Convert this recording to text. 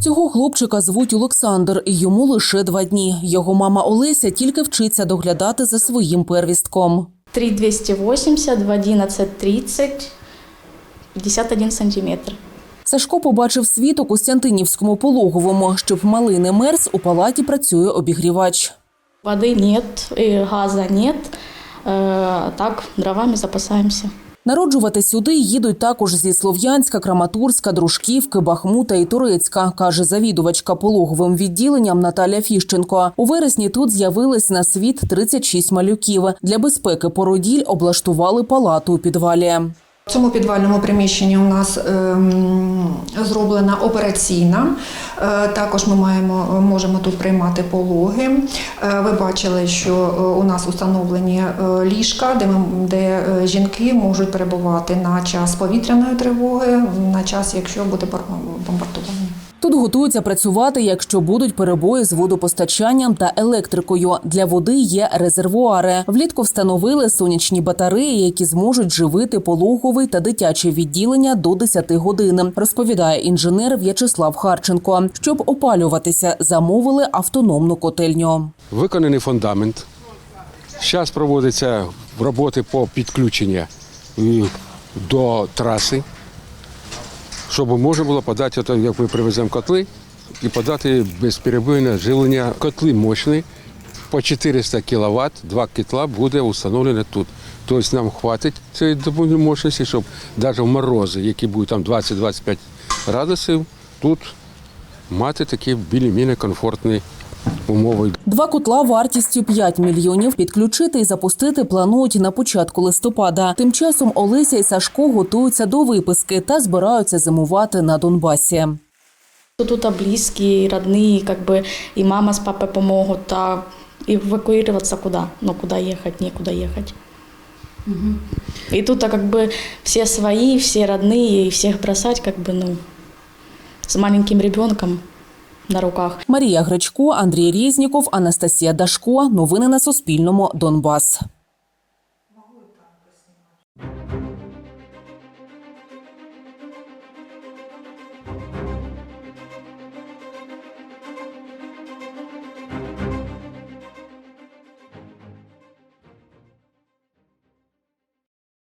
Цього хлопчика звуть Олександр, і йому лише два дні. Його мама Олеся тільки вчиться доглядати за своїм первістком. 3280 в 11.30, 51 сантиметр. Сашко побачив світ у Костянтинівському пологовому. Щоб малий не мерз, у палаті працює обігрівач. Воды нет, и газа нет. Э, Так, дровами запасаемся. Народжувати сюди їдуть також зі Слов'янська, Краматорська, Дружківки, Бахмута і Турецька, каже завідувачка пологовим відділенням Наталя Фіщенко. У вересні тут з'явились на світ 36 малюків. Для безпеки породіль облаштували палату у підвалі. Цьому підвальному приміщенні у нас ем, зроблена операційна. Е, також ми маємо, можемо тут приймати пологи. Е, ви бачили, що е, у нас установлені ліжка, де, ми, де жінки можуть перебувати на час повітряної тривоги, на час, якщо буде бар- бомбардування. Тут готуються працювати, якщо будуть перебої з водопостачанням та електрикою. Для води є резервуари. Влітку встановили сонячні батареї, які зможуть живити пологовий та дитяче відділення до 10 годин. Розповідає інженер В'ячеслав Харченко. Щоб опалюватися, замовили автономну котельню. Виконаний фундамент. Зараз проводяться роботи по підключенню е, до траси, щоб можна було подати, от, як ми привеземо котли, і подати безперебойне живлення. Котли мощні, по 400 кВт, два котла буде встановлено тут. Тобто нам вистачить цієї мощності, щоб навіть в морози, які будуть там 20-25 градусів, тут мати такі більш-менш комфортні умови. Два котла вартістю 5 мільйонів підключити і запустити планують на початку листопада. Тим часом Олеся і Сашко готуються до виписки та збираються зимувати на Донбасі. Тут а близкие, родные, как бы и мама с папой помогут, а эвакуироваться куда? Ну, куда ехать? Некуда ехать. И тут а как бы все свои, все родные, и всех бросать, как бы, ну, с маленьким ребенком на руках. Марія Гречко, Андрій Різніков, Анастасія Дашко. Новини на Суспільному. Донбас.